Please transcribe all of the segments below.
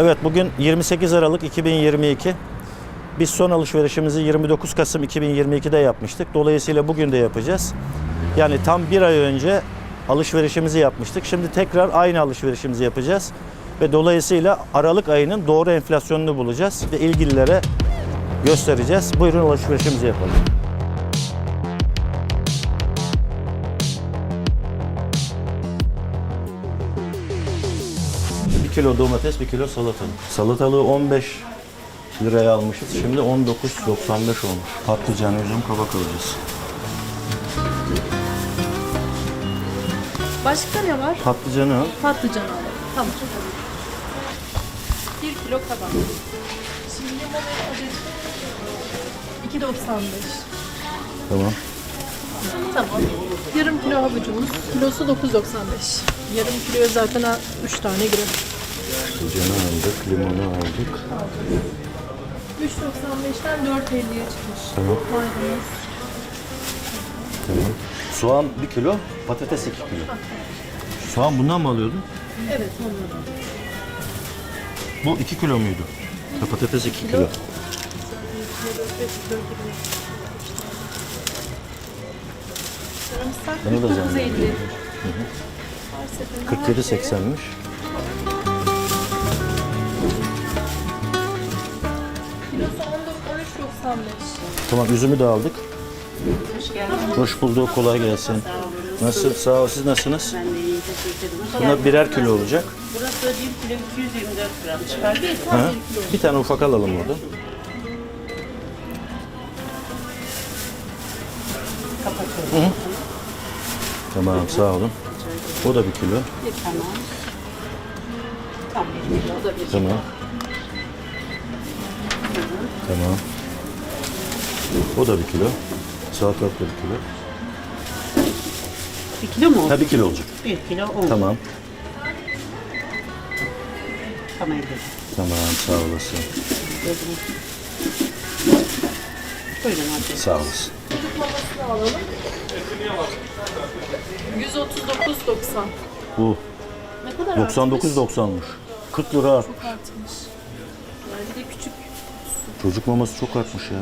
Evet bugün 28 Aralık 2022. Biz son alışverişimizi 29 Kasım 2022'de yapmıştık. Dolayısıyla bugün de yapacağız. Yani tam bir ay önce alışverişimizi yapmıştık. Şimdi tekrar aynı alışverişimizi yapacağız. Ve dolayısıyla Aralık ayının doğru enflasyonunu bulacağız. Ve ilgililere göstereceğiz. Buyurun alışverişimizi yapalım. Kilo domates, 1 kilo salatalık. Salatalığı 15 liraya almışız. Şimdi 19.95 olmuş. Patlıcan, üzüm, kabak alacağız. Başka ne var? Patlıcanı al. Patlıcan alalım. Tamam. 1 kilo kabak. Şimdi limonun adeti 2.95. Tamam. Tamam. Yarım kilo havucumuz. Kilosu 9.95. Yarım kiloya zaten 3 tane girer. Patlıcanı aldık, limonu aldık. 3.95'ten 4.50'ye çıkmış. Tamam. Maydanoz. Tamam. Soğan 1 kilo, patates 2 kilo. Soğan bundan mı alıyordun? Evet onları. Bu 2 kilo muydu? Ha, patates 2 kilo. Sarımsak Bunu da 49.50. zannediyorum. Her seferinde her şeye 47.80'miş. Tamam üzümü de aldık. Hoş geldin. Hoş bulduk, kolay gelsin. Nasıl? Sağ ol, siz nasılsınız? Ben de iyi teşekkür ederim. Hoş Bunlar birer kilo olacak. Burası 1 kilo 224 gram çıkar. Bir tane ufak alalım orada. Kapatıyorum. Tamam, sağ olun. O da bir kilo. Tamam. Tam 1 kilo. O da 1 kilo. Tamam. Tamam. O da bir kilo. Salatalık da bir kilo. 1 kilo mu oldu? Ha bir kilo olacak. 1 kilo 10. Tamam. Tamam edelim. Tamam, sağ olasın. Buyurun hadi. Sağ olasın. Çocuk mamasını alalım. 139.90. Bu Ne kadar artmış? 99.90'mış. 40 lira. Çok artmış. Yani bir de küçük. Çocuk maması çok artmış ya.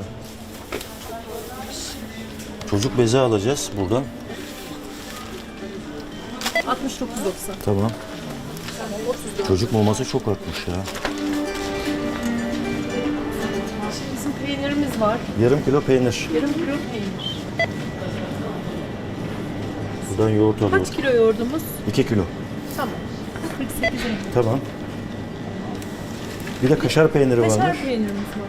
Çocuk bezi alacağız buradan. 69.90. Tamam. Tamam 34. Çocuk maması çok artmış ya. Bizim peynirimiz var. Yarım kilo peynir. Yarım kilo peynir. Buradan yoğurt alıyorum. Kaç kilo yoğurdumuz? 2 kilo. Tamam. 48 lira. Tamam. Bir de kaşar peyniri Kaşar varmış. peynirimiz var.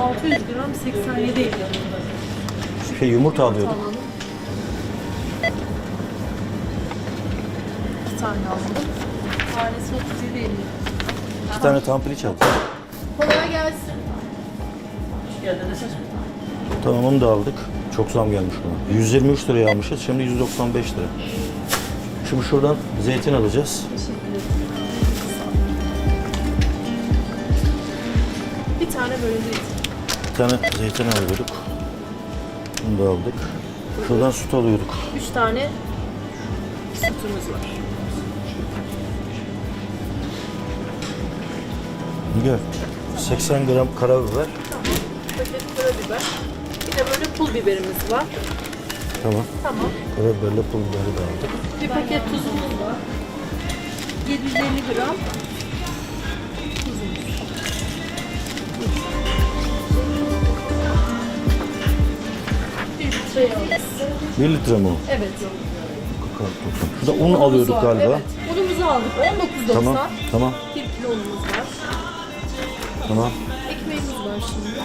600 gram 87 lira. Şey yumurta alıyorduk. Alalım. İki tane alalım. Tanesi 37 50. İki tane tampiliç aldık. Kolay gelsin. Tamam onu da aldık. Çok zam gelmiş buna. 123 liraya almışız. Şimdi 195 lira. Şimdi şuradan zeytin alacağız. Teşekkür ederim. Bir tane böyle zeytin. Bir tane zeytin alıyorduk. Bunu da aldık. Şuradan süt alıyorduk. Üç tane sütümüz var. Gel. 80 gram karabiber. Paket karabiber. Bir de böyle pul biberimiz var. Tamam. Tamam. Karabiberle pul biberi de aldık. Bir paket tuzumuz var. 750 gram. Litre yağımız. 1 litre mi o? Evet. Şurada un alıyorduk var, galiba. Evet. Unumuzu aldık. 19.90. Tamam. Tamam. 1 kilo unumuz var. Tamam. Ekmeğimiz var şimdi.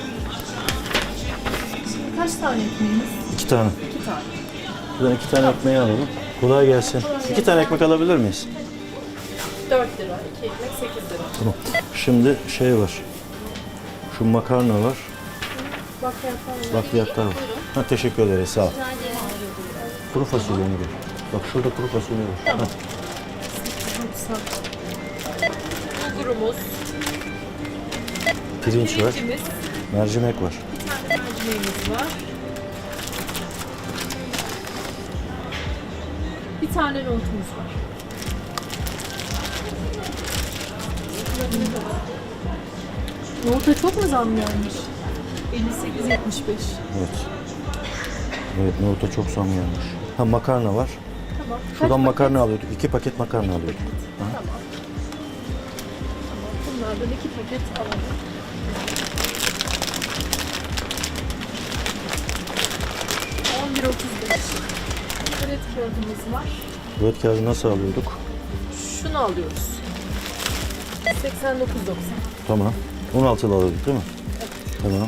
Şimdi kaç tane ekmeğimiz? 2 tane. 2 tane. Buradan 2 tane ekmeği alalım. Kolay gelsin. 2 tane ekmek alabilir miyiz? 4 lira. 2 ekmek 8 lira. Tamam. Şimdi şey var. Şu makarna var. Bak yapalım. Bakliyatlar var. Ha, teşekkür ederiz. Sağ ol. Kuru fasulye mi? Bak şurada kuru fasulye var. Ha, 90. Bulgurumuz, pirinç var. pirincimiz, Mercimek var. bir tane mercimeğimiz var. Bir tane nohutumuz var. Nohuta çok mu zam gelmiş? 58.75. Evet. Evet nohuta çok zam gelmiş. Ha makarna var. Tamam. Kaç Şuradan paket? makarna alıyorduk. iki paket makarna alıyorduk. Tamam. Tamam. Bunlardan iki paket alalım. Kredi kağıdımız var. Tuvalet kağıdı nasıl alıyorduk? Şunu alıyoruz. 89.90. Tamam. 16'lı alıyorduk değil mi? Tamam.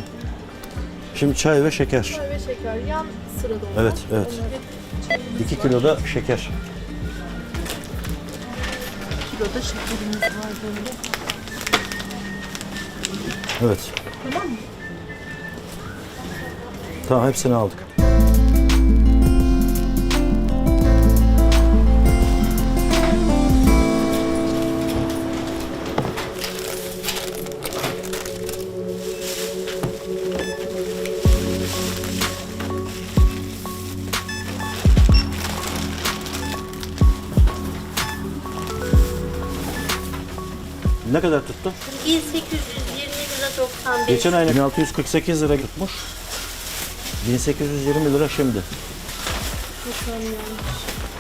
Şimdi çay ve şeker. Çay ve şeker yan sırada onlar. Evet, evet. Onları 2 kilo da şeker. kiloda şekerimiz var böyle. Evet. Tamam mı? Tamam hepsini aldık. Ne kadar tuttu? 1820 lira 95. Geçen ay 1648 lira tutmuş. 1820 lira şimdi.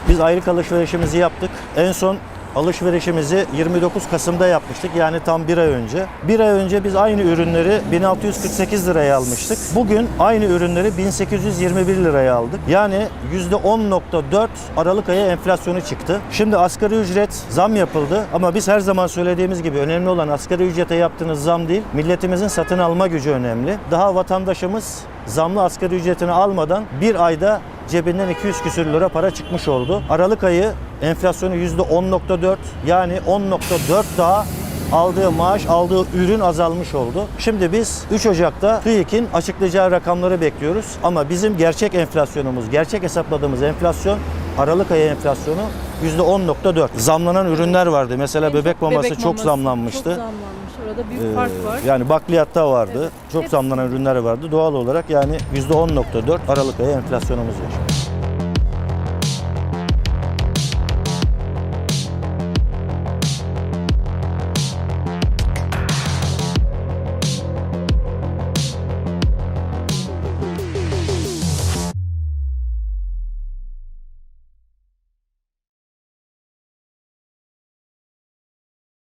Biz aylık alışverişimizi yaptık. En son alışverişimizi 29 Kasım'da yapmıştık. Yani tam bir ay önce. Bir ay önce biz aynı ürünleri 1648 liraya almıştık. Bugün aynı ürünleri 1821 liraya aldık. Yani %10.4 Aralık ayı enflasyonu çıktı. Şimdi asgari ücret zam yapıldı ama biz her zaman söylediğimiz gibi önemli olan asgari ücrete yaptığınız zam değil, milletimizin satın alma gücü önemli. Daha vatandaşımız zamlı asgari ücretini almadan bir ayda cebinden 200 küsür lira para çıkmış oldu. Aralık ayı enflasyonu %10.4 yani 10.4 daha aldığı maaş, aldığı ürün azalmış oldu. Şimdi biz 3 Ocak'ta TÜİK'in açıklayacağı rakamları bekliyoruz. Ama bizim gerçek enflasyonumuz, gerçek hesapladığımız enflasyon Aralık ayı enflasyonu %10.4. Zamlanan ürünler vardı. Mesela bebek maması çok maması zamlanmıştı. Çok zamlanmış. Orada büyük Ee, fark var. Yani bakliyatta vardı. Evet. Çok Hep- zamlanan ürünler vardı. Doğal olarak yani %10.4 Aralık ayı enflasyonumuz var.